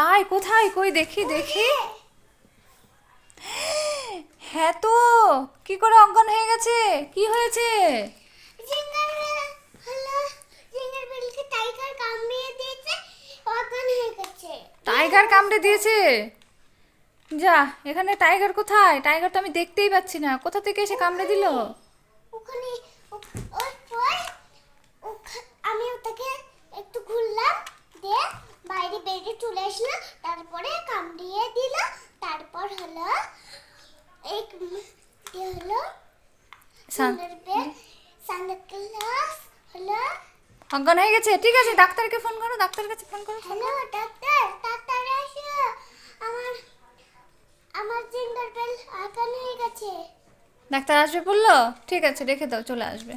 তাই কোথায়? কই? দেখি দেখি। হ্যাঁ তো কি করে অজ্ঞান হয়ে গেছে? কি হয়েছে? টাইগার কামড়ে দিয়েছে? যা এখানে টাইগার কোথায়? টাইগার তো আমি দেখতেই পাচ্ছি না। কোথা থেকে এসে কামড়ে দিল? ওখানে আমি ওটাকে চলে আসলাম তারপরে কামড়িয়ে দিল তারপর হলো এই হলো হলো অজ্ঞান হয়ে গেছে। ঠিক আছে ডাক্তারকে ফোন করো ডাক্তারের কাছে ফোন করো হ্যালো। ডাক্তার ডাক্তার আসো আমার আমার জিঙ্গার বেল আকান হয়ে গেছে। ডাক্তার আসবে বলল? ঠিক আছে রেখে দাও চলে আসবে।